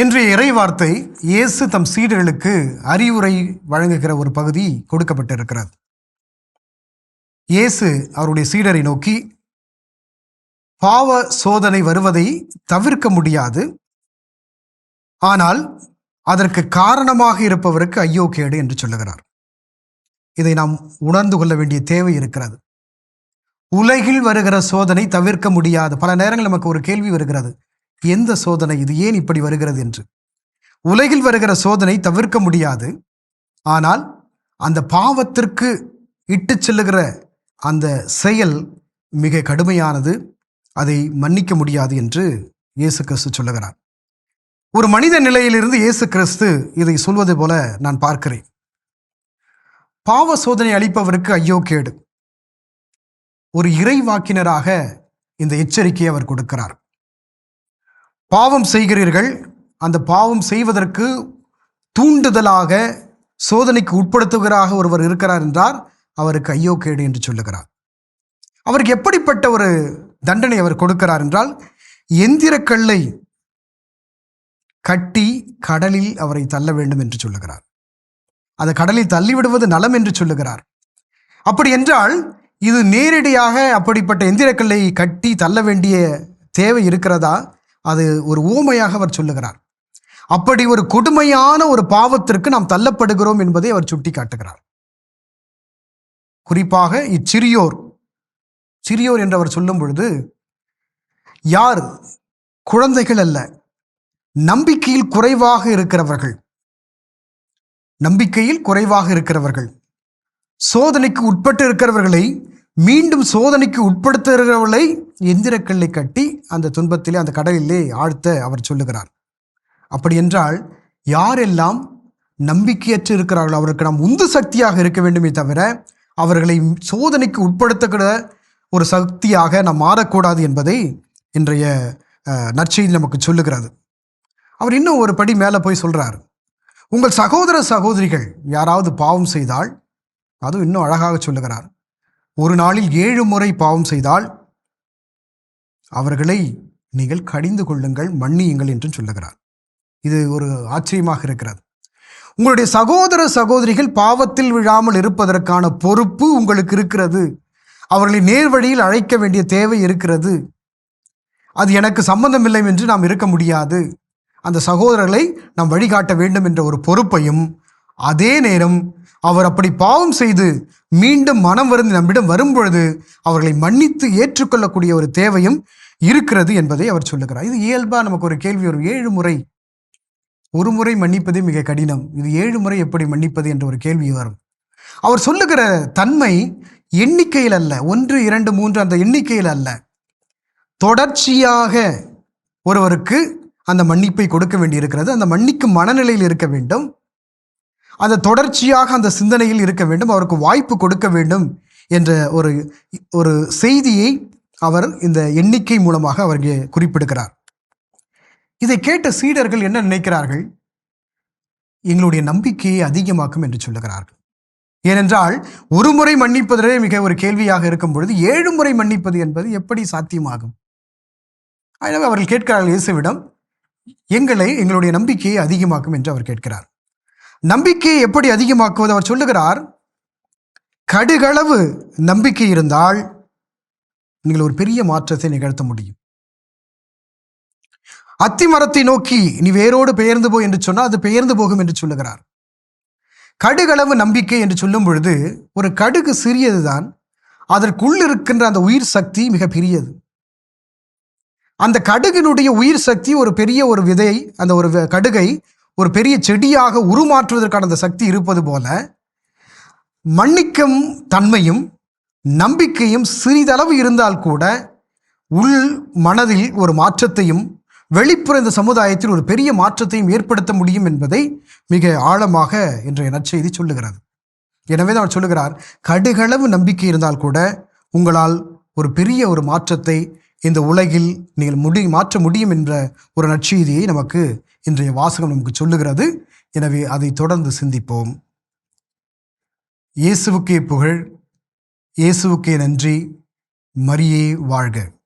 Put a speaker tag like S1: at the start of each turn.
S1: இன்றைய இறைவார்த்தை இயேசு தம் சீடர்களுக்கு அறிவுரை வழங்குகிற ஒரு பகுதி கொடுக்கப்பட்டிருக்கிறது. இயேசு அவருடைய சீடரை நோக்கி பாவ சோதனை வருவதை தவிர்க்க முடியாது. ஆனால் அதற்கு காரணமாக இருப்பவருக்கு ஐயோ கேடு என்று சொல்லுகிறார். இதை நாம் உணர்ந்து கொள்ள வேண்டிய தேவை இருக்கிறது. உலகில் வருகிற சோதனை தவிர்க்க முடியாது. பல நேரங்கள் நமக்கு ஒரு கேள்வி வருகிறது. எந்த சோதனை இது ஏன் இப்படி வருகிறது என்று? உலகில் வருகிற சோதனை தவிர்க்க முடியாது. ஆனால் அந்த பாவத்திற்கு இட்டு செல்லுகிற அந்த செயல் மிக கடுமையானது. அதை மன்னிக்க முடியாது என்று இயேசு கிறிஸ்து சொல்லுகிறார். ஒரு மனித நிலையிலிருந்து இயேசு கிறிஸ்து இதை சொல்வது போல நான் பார்க்கிறேன். பாவ சோதனை அளிப்பவருக்கு ஐயோ கேடு. ஒரு இறைவாக்கினராக இந்த எச்சரிக்கையை அவர் கொடுக்கிறார். பாவம் செய்கிறீர்கள். அந்த பாவம் செய்வதற்கு தூண்டுதலாக சோதனைக்கு உட்படுத்துகிறாக ஒருவர் இருக்கிறார் என்றார். அவருக்கு ஐயோ கேடு என்று சொல்லுகிறார். அவருக்கு எப்படிப்பட்ட ஒரு தண்டனை அவர் கொடுக்கிறார் என்றால் எந்திரக்கல்லை கட்டி கடலில் அவரை தள்ள வேண்டும் என்று சொல்லுகிறார். அதை கடலில் தள்ளிவிடுவது நலம் என்று சொல்லுகிறார். அப்படி என்றால் இது நேரடியாக அப்படிப்பட்ட எந்திரக்கல்லை கட்டி தள்ள வேண்டிய தேவை இருக்கிறதா? அது ஒரு ஊமையாக அவர் சொல்லுகிறார். அப்படி ஒரு கொடுமையான ஒரு பாவத்திற்கு நாம் தள்ளப்படுகிறோம் என்பதை அவர் சுட்டி காட்டுகிறார் குறிப்பாக இச்சிறியோர் சிறியோர் என்று அவர் சொல்லும் பொழுது யார் குழந்தைகள் அல்ல நம்பிக்கையில் குறைவாக இருக்கிறவர்கள் நம்பிக்கையில் குறைவாக இருக்கிறவர்கள் சோதனைக்கு உட்பட்டு இருக்கிறவர்களை மீண்டும் சோதனைக்கு உட்படுத்துகிறவர்களை எந்திரக்கல்லை கட்டி அந்த துன்பத்திலே அந்த கடலிலே ஆழ்த்த அவர் சொல்லுகிறார். அப்படி என்றால் யாரெல்லாம் நம்பிக்கையற்று இருக்கிறார்களோ அவருக்கு நாம் உந்து சக்தியாக இருக்க வேண்டுமே தவிர அவர்களை சோதனைக்கு உட்படுத்தக்கூட ஒரு சக்தியாக நாம் மாறக்கூடாது என்பதை இன்றைய நற்செய்தி நமக்கு சொல்லுகிறது. அவர் இன்னும் ஒரு படி மேலே போய் சொல்கிறார் உங்கள் சகோதர சகோதரிகள் யாராவது பாவம் செய்தால் அதுவும் இன்னும் அழகாக சொல்லுகிறார். ஒரு நாளில் ஏழு முறை பாவம் செய்தால் அவர்களை நீங்கள் கடிந்து கொள்ளுங்கள் மன்னியுங்கள் என்றும் சொல்லுகிறார். இது ஒரு ஆச்சரியமாக இருக்கிறது. உங்களுடைய சகோதர சகோதரிகள் பாவத்தில் விழாமல் இருப்பதற்கான பொறுப்பு உங்களுக்கு இருக்கிறது. அவர்களை நேர்வழியில் அழைக்க வேண்டிய தேவை இருக்கிறது. அது எனக்கு சம்பந்தமில்லை என்று நாம் இருக்க முடியாது. அந்த சகோதரர்களை நாம் வழிகாட்ட வேண்டும் என்ற ஒரு பொறுப்பையும் அதே நேரம் அவர் அப்படி பாவம் செய்து மீண்டும் மனம் வருந்தி நம்மிடம் வரும்பொழுது அவர்களை மன்னித்து ஏற்றுக்கொள்ளக்கூடிய ஒரு தேவையும் இருக்கிறது என்பதை அவர் சொல்லுகிறார். இது இயல்பா நமக்கு ஒரு கேள்வி வரும். ஏழு முறை ஒரு முறை மன்னிப்பதே மிக கடினம். இது ஏழு முறை எப்படி மன்னிப்பது என்ற ஒரு கேள்வி வரும். அவர் சொல்லுகிற தன்மை எண்ணிக்கையில் அல்ல. ஒன்று இரண்டு மூன்று அந்த எண்ணிக்கையில் அல்ல. தொடர்ச்சியாக ஒருவருக்கு அந்த மன்னிப்பை கொடுக்க வேண்டியிருக்கிறது. அந்த மன்னிக்கும் மனநிலையில் இருக்க வேண்டும். அந்த தொடர்ச்சியாக அந்த சிந்தனையில் இருக்க வேண்டும் அவருக்கு வாய்ப்பு கொடுக்க வேண்டும் என்ற ஒரு ஒரு செய்தியை அவர் இந்த எண்ணிக்கை மூலமாக அவர் குறிப்பிடுகிறார். இதை கேட்ட சீடர்கள் என்ன நினைக்கிறார்கள்? எங்களுடைய நம்பிக்கையை அதிகமாக்கும் என்று சொல்லுகிறார்கள். ஏனென்றால் ஒரு முறை மன்னிப்பதே மிக ஒரு கேள்வியாக இருக்கும் பொழுது ஏழு முறை மன்னிப்பது என்பது எப்படி சாத்தியமாகும்? எனவே அவர்கள் கேட்கிறார்கள் இயேசுவிடம் எங்களை எங்களுடைய நம்பிக்கையை அதிகமாக்கும் என்று அவர் கேட்கிறார். நம்பிக்கையை எப்படி அதிகமாக்குவது? அவர் சொல்லுகிறார் கடுகளவு நம்பிக்கை இருந்தால் நீங்கள் ஒரு பெரிய மாற்றத்தை நிகழ்த்த முடியும். அத்தி மரத்தை நோக்கி நீ வேரோடு பெயர்ந்து போ என்று சொன்னால் அது பெயர்ந்து போகும் என்று சொல்லுகிறார். கடுகளவு நம்பிக்கை என்று சொல்லும் பொழுது ஒரு கடுகு சிறியதுதான் அதற்குள் இருக்கின்ற அந்த உயிர் சக்தி மிக பெரியது. அந்த கடுகினுடைய உயிர் சக்தி ஒரு பெரிய ஒரு விதை அந்த ஒரு கடுகை ஒரு பெரிய செடியாக உருமாற்றுவதற்கான அந்த சக்தி இருப்பது போல மன்னிக்கும் தன்மையும் நம்பிக்கையும் சிறிதளவு இருந்தால் கூட உள் மனதில் ஒரு மாற்றத்தையும் வெளிப்புற இந்த சமுதாயத்தில் ஒரு பெரிய மாற்றத்தையும் ஏற்படுத்த முடியும் என்பதை மிக ஆழமாக இன்றைய நற்செய்தி சொல்லுகிறது. எனவே தான் அவர் சொல்லுகிறார் கடுகளவு நம்பிக்கை இருந்தால் கூட உங்களால் ஒரு பெரிய ஒரு மாற்றத்தை இந்த உலகில் நீங்கள் முடி மாற்ற முடியும் என்ற ஒரு நற்செய்தியை நமக்கு இன்றைய வாசகம் நமக்கு சொல்லுகிறது. எனவே அதை தொடர்ந்து சிந்திப்போம். இயேசுவுக்கே புகழ் இயேசுவுக்கே நன்றி. மரியே வாழ்க.